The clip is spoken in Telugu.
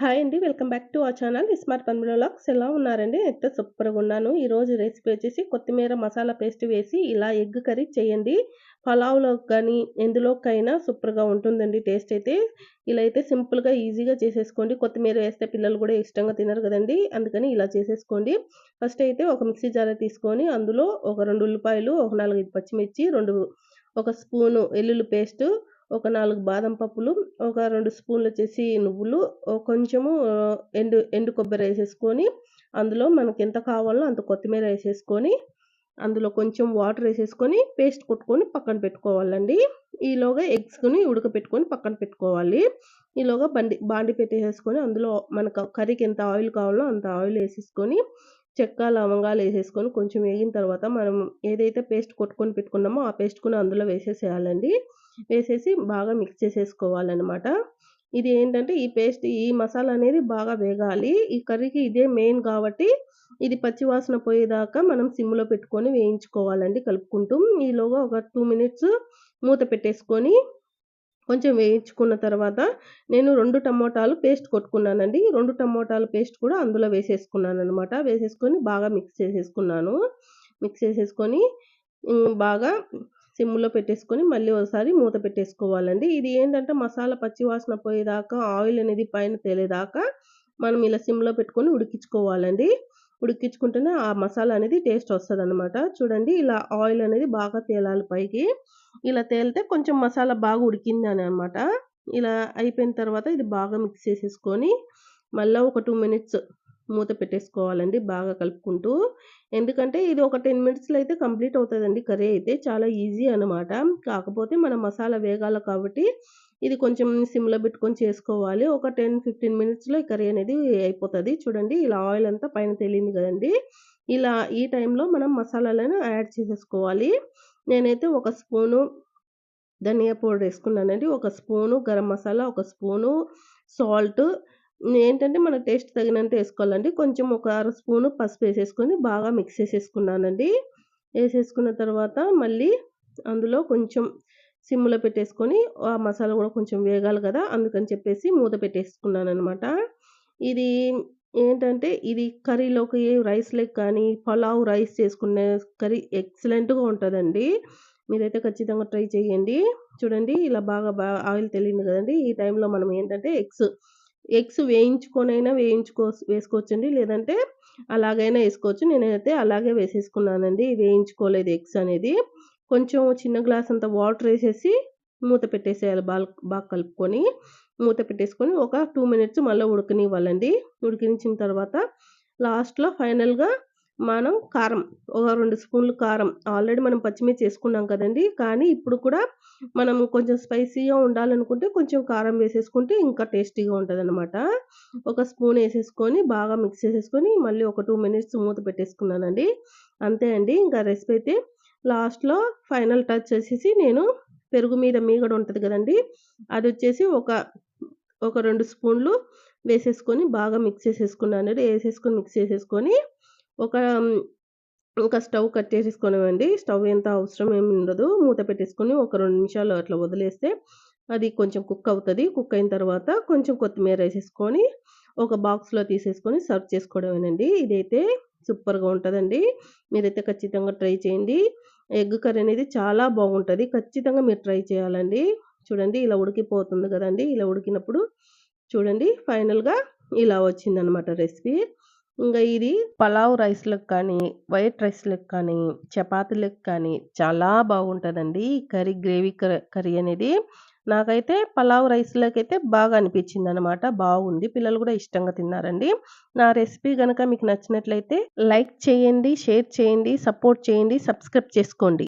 హాయ్ అండి. Welcome back to our channel smart fun ఎలా ఉన్నారండి? అయితే సూపర్‌గా ఉన్నాను. ఈరోజు రెసిపీ వచ్చేసి కొత్తిమీర మసాలా పేస్ట్ వేసి ఇలా ఎగ్ కర్రీ చేయండి. పలావ్లో కానీ, ఎందులోకైనా సూపర్‌గా ఉంటుందండి టేస్ట్ అయితే. ఇలా అయితే సింపుల్‌గా, ఈజీగా చేసేసుకోండి. కొత్తిమీర వేస్తే పిల్లలు కూడా ఇష్టంగా తినరు కదండి అందుకని ఇలా చేసేసుకోండి. ఫస్ట్ అయితే ఒక మిక్సీ జార తీసుకొని అందులో ఒక రెండు ఉల్లిపాయలు, ఒక 4, 5 పచ్చిమిర్చి, రెండు ఒక స్పూను వెల్లుల్లి పేస్టు, ఒక నాలుగు బాదం పప్పులు, ఒక రెండు స్పూన్లు వచ్చేసి నువ్వులు, కొంచెము ఎండు ఎండు కొబ్బరి వేసేసుకొని అందులో మనకి ఎంత కావాలో అంత కొత్తిమీర వేసేసుకొని అందులో కొంచెం వాటర్ వేసేసుకొని పేస్ట్ కొట్టుకొని పక్కన పెట్టుకోవాలండి. ఈలోగా ఎగ్స్‌ని ఉడకపెట్టుకొని పక్కన పెట్టుకోవాలి. ఈలోగా బండి బాండి పెట్టేసేసుకొని, అందులో మనకు కర్రీకి ఎంత ఆయిల్ కావాలో అంత ఆయిల్ వేసేసుకొని చెక్క, లవంగాలు వేసేసుకొని కొంచెం వేగిన తర్వాత మనం ఏదైతే పేస్ట్ కొట్టుకొని పెట్టుకున్నామో ఆ పేస్ట్కుని అందులో వేసేసేయాలండి. వేసేసి బాగా మిక్స్ చేసేసుకోవాలనమాట. ఇది ఏంటంటే ఈ పేస్ట్ ఈ మసాలా అనేది బాగా వేగాలి. ఈ కర్రీకి ఇదే మెయిన్ కాబట్టి ఇది పచ్చివాసన పోయేదాకా మనం సిమ్‌లో పెట్టుకొని వేయించుకోవాలండి కలుపుకుంటూ. ఈలోగా ఒక టూ మినిట్స్ మూత పెట్టేసుకొని కొంచెం వేయించుకున్న తర్వాత నేను రెండు టమోటాలు పేస్ట్ కొట్టుకున్నానండి. రెండు టమోటాలు పేస్ట్ కూడా అందులో వేసేసుకున్నాను అనమాట వేసేసుకొని బాగా మిక్స్ చేసేసుకున్నాను. మిక్స్ చేసేసుకొని బాగా సిమ్‌లో పెట్టేసుకొని మళ్ళీ ఒకసారి మూత పెట్టేసుకోవాలండి. ఇది ఏంటంటే మసాలా పచ్చి వాసన పోయేదాకా ఆయిల్ అనేది పైన తేలేదాకా మనం ఇలా సిమ్‌లో పెట్టుకొని ఉడికించుకోవాలండి. ఉడికించుకుంటేనే ఆ మసాలా అనేది టేస్ట్ వస్తుంది అనమాట చూడండి ఇలా ఆయిల్ అనేది బాగా తేలాలి పైకి. ఇలా తేలితే కొంచెం మసాలా బాగా ఉడికిందని అనమాట. ఇలా అయిపోయిన తర్వాత ఇది బాగా మిక్స్ చేసేసుకొని, మళ్ళీ ఒక టూ మినిట్స్ మూత పెట్టేసుకోవాలండి బాగా కలుపుకుంటూ. ఎందుకంటే ఇది ఒక 10 మినిట్స్‌లో అయితే కంప్లీట్ అవుతుందండి కర్రీ అయితే. చాలా ఈజీ అనమాట. కాకపోతే మన మసాలా వేగాల కాబట్టి ఇది కొంచెం సిమ్‌లో పెట్టుకొని చేసుకోవాలి. ఒక 10, 15 మినిట్స్‌లో ఈ కర్రీ అనేది అయిపోతుంది చూడండి ఇలా ఆయిల్ అంతా పైన తేలింది కదండి ఇలా ఈ టైంలో మనం మసాలాలను యాడ్ చేసేసుకోవాలి. నేనైతే ఒక స్పూను ధనియా పౌడర్ వేసుకున్నానండి ఒక స్పూను గరం మసాలా, ఒక స్పూను సాల్ట్ ఏంటంటే మన టేస్ట్ తగినంత వేసుకోవాలండి కొంచెం ఒక అర స్పూను పసుపు వేసేసుకొని బాగా మిక్స్ చేసేసుకున్నానండి. వేసేసుకున్న తర్వాత మళ్ళీ అందులో కొంచెం సిమ్‌లో పెట్టేసుకొని ఆ మసాలా కూడా కొంచెం వేగాలి కదా! అందుకని చెప్పేసి మూత పెట్టేసుకున్నాననమాట. ఇది ఏంటంటే ఇది కర్రీలోకి రైస్‌లోకి కానీ, పలావ్ రైస్ చేసుకునే కర్రీ ఎక్సలెంట్‌గా ఉంటుందండి మీరైతే ఖచ్చితంగా ట్రై చేయండి. చూడండి ఇలా బాగా బాగా ఆయిల్ తెలియదు కదండి ఈ టైంలో మనం ఏంటంటే ఎగ్స్, ఎగ్స్ వేయించుకొనైనా వేయించుకో వేసుకోవచ్చండి. లేదంటే అలాగైనా వేసుకోవచ్చు నేనైతే అలాగే వేసేసుకున్నానండి. వేయించుకోలేదు ఎగ్స్ అనేది. కొంచెం చిన్న గ్లాస్ అంత వాటర్ వేసేసి మూత పెట్టేసేయాలి బాల్ బాగా కలుపుకొని. మూత పెట్టేసుకొని ఒక టూ మినిట్స్ మళ్ళీ ఉడకనివ్వాలండి. ఉడికించిన తర్వాత లాస్ట్‌లో ఫైనల్‌గా మనం కారం ఒక రెండు స్పూన్లు కారం ఆల్రెడీ మనం పచ్చిమిర్చి వేసుకున్నాం కదండీ! కానీ ఇప్పుడు కూడా మనం కొంచెం స్పైసీగా ఉండాలనుకుంటే కొంచెం కారం వేసేసుకుంటే ఇంకా టేస్టీగా ఉంటదనమాట. ఒక స్పూన్ వేసేసుకొని బాగా మిక్స్ చేసేసుకొని మళ్ళీ ఒక టూ మినిట్స్ మూత పెట్టేసుకున్నానండి. అంతే అండి. ఇంకా రెసిపీ అయితే లాస్ట్‌లో ఫైనల్ టచ్ వచ్చేసి నేను పెరుగు మీద మీగడ ఉంటది కదండీ! అదొచ్చేసి ఒక ఒక రెండు స్పూన్లు వేసేసుకొని బాగా మిక్స్ చేసేసుకున్నాను వేసేసుకొని మిక్స్ చేసేసుకొని ఒక ఇంకా స్టవ్ కట్టేసేసుకోవడమండి. స్టవ్ ఎంత అవసరం ఏమి ఉండదు. మూత పెట్టేసుకొని ఒక రెండు నిమిషాలు అట్లా వదిలేస్తే అది కొంచెం కుక్ అవుతుంది కుక్ అయిన తర్వాత కొంచెం కొత్తిమీర వేసేసుకొని ఒక బాక్స్‌లో తీసేసుకొని సర్వ్ చేసుకోవడమేనండి. ఇదైతే సూపర్‌గా ఉంటుందండి మీరైతే ఖచ్చితంగా ట్రై చేయండి. ఎగ్ కర్రీ అనేది చాలా బాగుంటుంది ఖచ్చితంగా మీరు ట్రై చేయాలండి. చూడండి ఇలా ఉడికిపోతుంది కదండి ఇలా ఉడికినప్పుడు చూడండి ఫైనల్‌గా ఇలా వచ్చిందనమాట రెసిపీ. ఇంకా ఇది పలావ్ రైస్లకు కానీ, వైట్ రైస్లకు కానీ, చపాతీలకు కానీ చాలా బాగుంటదండి. ఈ కర్రీ గ్రేవీ కర్రీ అనేది. నాకైతే పలావ్ రైస్‌లోకైతే బాగా అనిపించింది అనమాట బాగుంది. పిల్లలు కూడా ఇష్టంగా తిన్నారండి. నా రెసిపీ కనుక మీకు నచ్చినట్లయితే లైక్ చేయండి, షేర్ చేయండి, సపోర్ట్ చేయండి, సబ్స్క్రైబ్ చేసుకోండి.